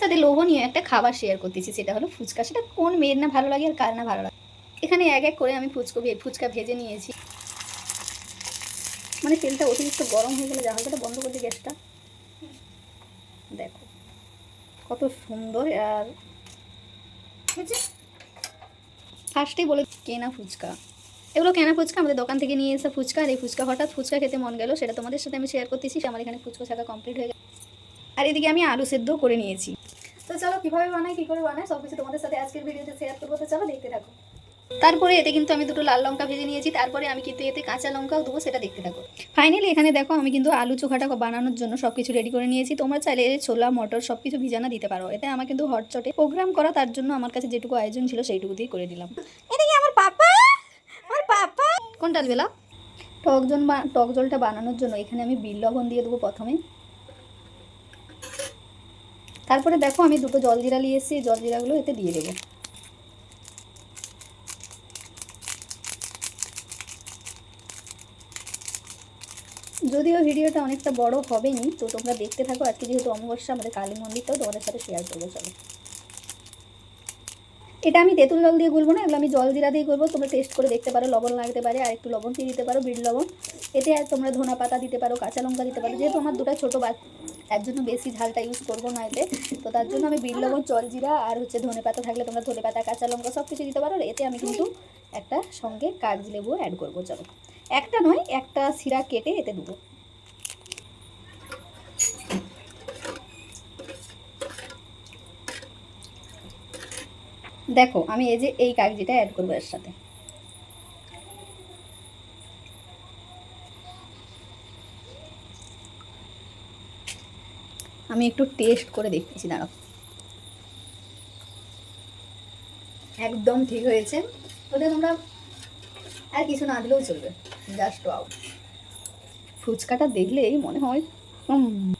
সাথে লোভনীয় একটা খাবার শেয়ার করতেছি সেটা হলো ফুচকা। সেটা কোন মেয়ের না ভালো লাগে আর কার না ভালো লাগে? এখানে এক এক করে আমি ফুচকো ফুচকা ভেজে নিয়েছি। মানে তেলটা অতিরিক্ত গরম হয়ে গেলে জাহাজটা বন্ধ করে দিই গ্যাসটা। দেখো কত সুন্দর আর ফার্স্টেই বলে কেনা ফুচকা। এগুলো কেনা ফুচকা আমাদের দোকান থেকে নিয়ে এসে ফুচকা আর এই ফুচকা হঠাৎ ফুচকা খেতে মন গেল সেটা তোমাদের সাথে আমি শেয়ার করতেছি আমার এখানে ফুচকা ছাকা কমপ্লিট হয়ে গেছে। আর এদিকে আমি আলু সেদ্ধ করে নিয়েছি। তো চলো কীভাবে বানাই কী করে বানাই সব কিছু তোমাদের সাথে আজকের ভিডিওতে শেয়ার করব। তো চলো দেখতে থাকো। তারপরে এতে কিন্তু আমি দুটো লাল লঙ্কা ভেজে নিয়েছি তারপরে আমি কিন্তু এতে কাঁচা লঙ্কাও দেবো সেটা দেখতে থাকো। ফাইনালি এখানে দেখো আমি কিন্তু আলু চোখাটা বানানোর জন্য সব কিছু রেডি করে নিয়েছি। তোমরা চাইলে ছোলা মটর সব কিছু ভিজানা দিতে পারো। এতে আমার কিন্তু হটচটে প্রোগ্রাম করা তার জন্য আমার কাছে যেটুকু আয়োজন ছিল সেইটুকু দিয়ে করে দিলাম। এদিকে আমার পাপা? আমার পাপা? কোনটা বেলা টক জল টক জলটা বানানোর জন্য এখানে আমি বিল লবণ দিয়ে দেবো প্রথমে। তারপরে দেখো আমি দুটো জলজিরা নিয়ে এসেছি জলজিরাগুলো এতে দিয়ে দেবো। যদিও ভিডিওটা অনেকটা বড় হবেনি, তো তোমরা দেখতে থাকো, আজকে যেহেতু অমাবস্যা, আমাদের কালী মন্দিরটাও তোমাদের সাথে শেয়ার করব, চলো। এটা আমি তেঁতুল জল দিয়ে গুলবো না, এগুলো আমি জল জিরা দিয়ে করব তোমরা টেস্ট করে দেখতে পারো, লবণ লাগতে পারে আর একটু লবণ দিয়ে দিতে পারো, বিট লবণ। এতে তোমরা ধনা পাতা দিতে পারো, কাঁচা লঙ্কা দিতে পারো, যেহেতু আমার দুটো ছোটো তার জন্য বেশি ঝালটা ইউজ করব না এতে তো তার জন্য আমি বিট লবণ জল জিরা আর হচ্ছে ধনে পাতা থাকলে তোমরা ধনে পাতা, কাঁচা লঙ্কা সব কিছু দিতে পারো। এতে আমি কিন্তু একটা সঙ্গে কাগজ লেবু অ্যাড করব, চলো। একটা নয়, একটা সিরা কেটে এতে দেবো। দেখো, আমি এই যে এই কাগজিটা অ্যাড করব এর সাথে। আমি একটু টেস্ট করে দেখতেছি দাঁড়াও। একদম ঠিক হয়েছে। ওটা তোমরা আর কিছু না দিলেও চলবে। জাস্ট আউট ফুচকাটা দেখলেই মনে হয়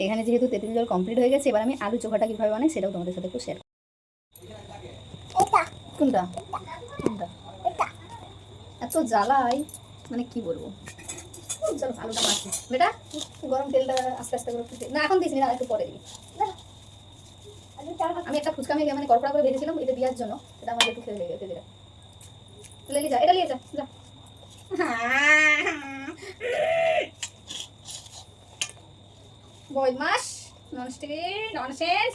এখানে যেহেতু তেঁতুল জল কমপ্লিট হয়ে গেছে এবার আমি আলু চোখাটা কীভাবে বানাই সেটাও তোমাদের সাথে একটু শেয়ার কোনটা? কোনটা? এত জ্বালাই মানে কি বলব? চলো, আলুটা মাখি। বেটা, গরম তেলটা আস্তে আস্তে করে ফুটে- না, এখন দিস না একটু পরে দিবি। আমি একটা ফুচকা মেখে মানে কড়কড়া করে ভেজেছিলাম, এটা জন্য, এটা একটু খেয়ে লেগে গেছে দিলে তুলে যা, এটা নিয়ে যা যা। ননসেন্স।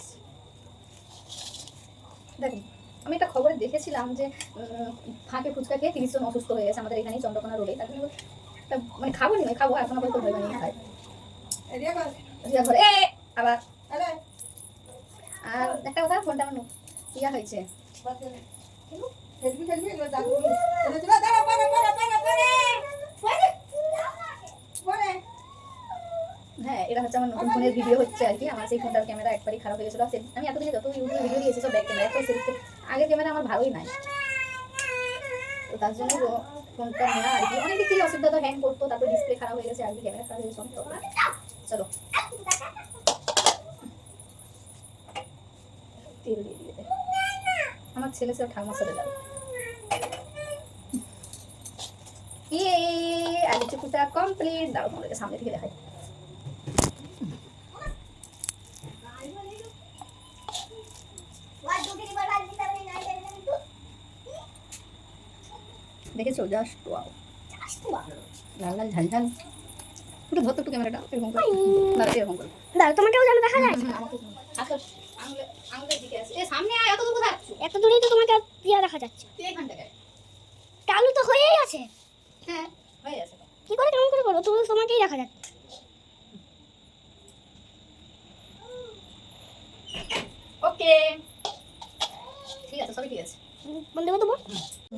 দেখুন আমি একটা খবরে দেখেছিলাম যে ফাঁকে ফুচকা খেয়ে তিরিশ জন অসুস্থ হয়ে গেছে, আমাদের এখানেই চন্দ্রকোনা রোডে। তার জন্য তা মানে খাব নি খাব এখন ভয় বানিয়ে খাই রিয়া ঘরে এ আবার। আর একটা কথা ফোনটা আমার ইয়া হয়েছে। হ্যাঁ এটা হচ্ছে আমার নতুন ফোনের ভিডিও হচ্ছে আর কি। আমার সেই ফোনটার ক্যামেরা একবারই খারাপ হয়ে গেছিল। আমি এতদিনে যত ইউটিউবে ভিডিও দিয়েছি সব ব্যাক ক্যামেরা একটা সেলফি আগের ক্যামেরা আমার ভালোই নাই। তো তার জন্য ফোনটা আর কি। অনেক কিছু অসুবিধা তো হ্যাং করতো ডিসপ্লে খারাপ হয়ে গেছে চলো। দিয়ে। আমার ছেলে সব ঠাকুমার সাথে যাবে। ইয়ে আলু চুকুটা কমপ্লিট দাও তোমাদেরকে সামনে থেকে দেখাই। দেখেছ জাস্ট ওয়াও লাল লাল ঝাল ঝাল। একটু ধরতো একটু ক্যামেরাটা এরকম করে। দাঁড়া এরকম করে। দাঁড়া তোমাকেও যেন দেখা যায়। এত দূরেই তো তোমাকে দেখা যাচ্ছে। টালু তো হয়েই আছে। হ্যাঁ হয়ে কি করে কেমন করে বলো? তুমি তোমাকেই দেখা যাচ্ছে। ওকে। ঠিক আছে সবই ঠিক আছে।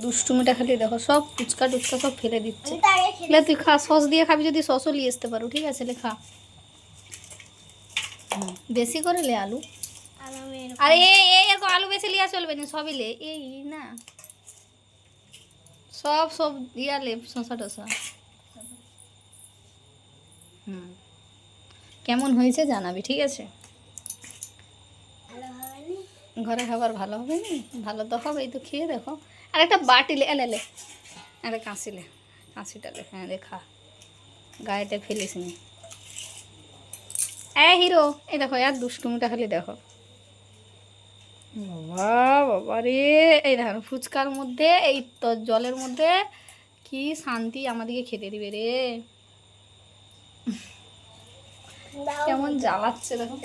দুষ্টুমিটা খালি দেখো সব ফুচকা টুচকা সব ফেলে দিচ্ছে। তুই খা সস দিয়ে খাবি যদি সসও নিয়ে আসতে পারো ঠিক আছে খা। বেশি করে লে আলু। আর এই এরকম আলু বেশি লিয়া চলবে না সবই লে। এই না। সব সব দিয়া লে টসা। হুম। কেমন হয়েছে জানাবি ঠিক আছে। ঘরে খাবার ভালো হবে না? ভালো তো হবে এই তো খেয়ে দেখো। আর একটা বাটি লে এলে লে একটা কাঁচি লে কাঁচিটা লে হ্যাঁ দেখা গায়েটা ফেলিস নি। এ হিরো এই দেখো আর দুষ্টুমিটা খালি দেখো। বাবা বাবা রে এই দেখেন ফুচকার মধ্যে এই তো জলের মধ্যে কি শান্তি আমাদেরকে খেতে দিবে রে। কেমন জ্বালাচ্ছে দেখো।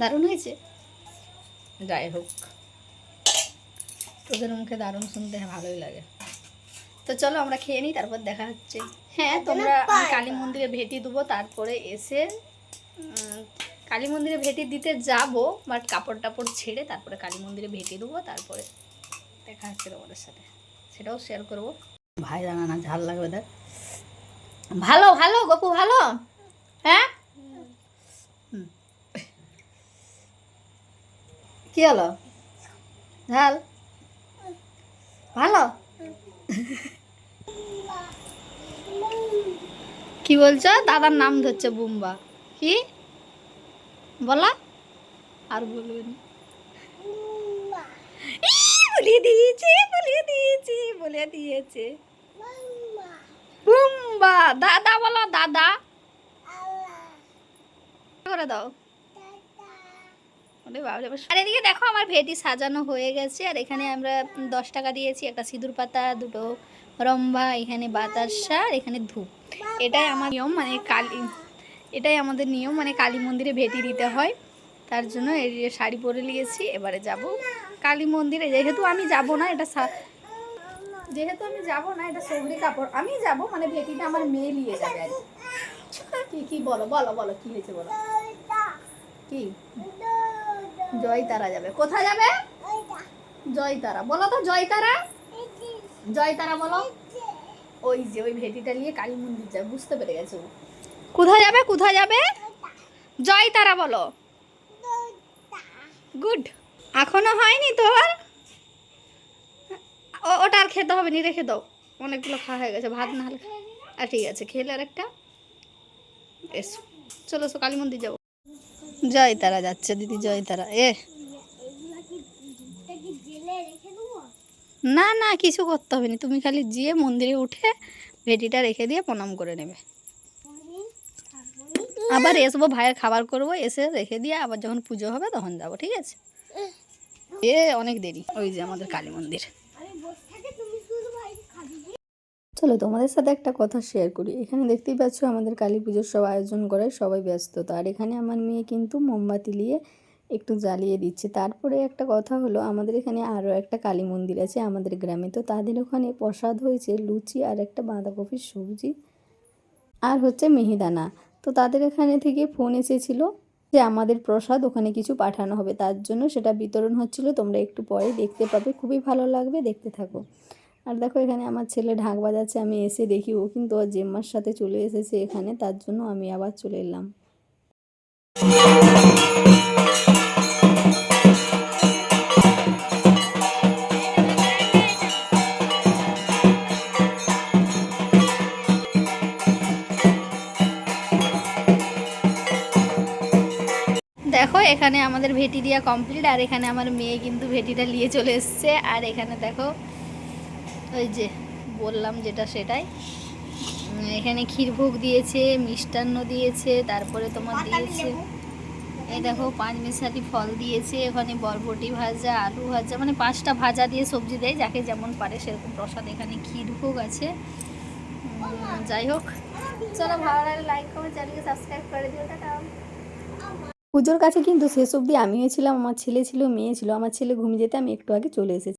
দারুণ হয়েছে? যাই হোক। তোদের মুখে দারুণ শুনতে ভালোই লাগে। তো চলো আমরা খেয়ে নিই তারপর দেখা হচ্ছে। হ্যাঁ তোমরা কালী মন্দিরে ভেটি দেবো তারপরে এসে কালী মন্দিরে ভেটি দিতে যাব বাট কাপড় টাপড় ছেড়ে তারপরে কালী মন্দিরে ভেটি দেবো তারপরে দেখা হচ্ছে তোমাদের সাথে। সেটাও শেয়ার করব। ভাই জানা না ঝাল লাগবে দেখ। ভালো ভালো গপু ভালো? হ্যাঁ? কি হলো? ঝাল? ভালো? কি বলছো? দাদার নাম ধরছে বুম্বা। কি? বলা। আর বলবেন বলিয়ে দিয়েছে বলিয়ে দিয়েছে বলে দিয়েছে। বুম্বা, দাদা বলো, দাদা। করে দাও। আর এদিকে দেখো আমার ভেটি সাজানো হয়ে গেছে, আর এখানে আমরা দশ টাকা দিয়েছি, একটা সিঁদুর পাতা, দুটো রম্বা, এখানে বাতাসা, আর এখানে ধূপ। এটাই আমার নিয়ম মানে কালী, এটাই আমাদের নিয়ম মানে কালী মন্দিরে ভেটি দিতে হয়। তার জন্য এই শাড়ি পরে নিয়েছি, এবারে যাব কালী মন্দিরে। যেহেতু আমি যাব না, এটা যেহেতু আমি যাব না, এটা সবরি কাপড়, আমি যাব মানে ভেটিটা আমার মেয়ে নিয়ে যাবে। কি কি বলো বলো বলো, কি হয়েছে বলো? কি? জয় তারা যাবে। কোথায় যাবে? জয়তারা। বলো তো জয়তারা। জয়তারা বলো। ওই যে ওই ভেটিটা নিয়ে কালী মন্দির যাবে বুঝতে পেরে গেছে। কোথায় যাবে? কোথায় যাবে? জয়তারা। বলো। গুড। এখনও হয়নি তোর? ওটা আর খেতে হবে নি রেখে দাও। অনেকগুলো খাওয়া হয়ে গেছে ভাত না হলে আর ঠিক আছে খেলে আর একটা এসো চলো সো কালী মন্দির যাব। জয় তারা যাচ্ছে, দিদি জয় তারা এ। না না, কিছু করতে হবে না। তুমি খালি যেয়ে মন্দিরে উঠে ভেটিটা রেখে দিয়ে প্রণাম করে নেবে। আবার এসবো, ভাইয়ের খাবার করব, এসে রেখে দিয়ে আবার যখন পুজো হবে তখন যাব, ঠিক আছে? এ, অনেক দেরি। ওই যে আমাদের কালী মন্দির আমি বসে থাকে তুমি শুধু বাইরে খাবি চলো তোমাদের সাথে একটা কথা শেয়ার করি। এখানে দেখতেই পাচ্ছ আমাদের কালী পুজোর সব আয়োজন করে সবাই ব্যস্ত। তো আর এখানে আমার মেয়ে কিন্তু মোমবাতি নিয়ে একটু জ্বালিয়ে দিচ্ছে। তারপরে একটা কথা হলো, আমাদের এখানে আরও একটা কালী মন্দির আছে আমাদের গ্রামে। তো তাদের ওখানে প্রসাদ হয়েছে লুচি আর একটা বাঁধাকপির সবজি আর হচ্ছে মিহিদানা। তো তাদের এখানে থেকে ফোন এসেছিল যে আমাদের প্রসাদ ওখানে কিছু পাঠানো হবে। তার জন্য সেটা বিতরণ হচ্ছিল। তোমরা একটু পরে দেখতে পাবে। খুবই ভালো লাগবে, দেখতে থাকো। আর দেখো এখানে আমার ছেলে ঢাক বাজাচ্ছে, আমি এসে দেখি ও কিন্তু ওর জেম্মার সাথে চলে এসেছে এখানে, তার জন্য আমি আবার চলে এলাম। দেখো এখানে আমাদের ভেটি দিয়া কমপ্লিট আর এখানে আমার মেয়ে কিন্তু ভেটিটা নিয়ে চলে এসছে, আর এখানে দেখো ওই যে বললাম যেটা সেটাই। এখানে ক্ষীরভোগ দিয়েছে মিষ্টান্ন দিয়েছে তারপরে তোমার দিয়েছে। এই দেখো পাঁচ মিশালি ফল দিয়েছে ওখানে বরবটি ভাজা আলু ভাজা মানে পাঁচটা ভাজা দিয়ে সবজি দেয় যাকে যেমন পারে সেরকম প্রসাদ এখানে ক্ষীরভোগ আছে। যাই হোক চলো ভালো লাগলে লাইক কমেন্ট চ্যানেলকে সাবস্ক্রাইব করে দিও টাটা। পুজোর কাছে কিন্তু শেষ অবধি আমিও ছিলাম আমার ছেলে ছিল মেয়ে ছিল আমার ছেলে ঘুমিয়ে যেতে আমি একটু আগে চলে এসেছি।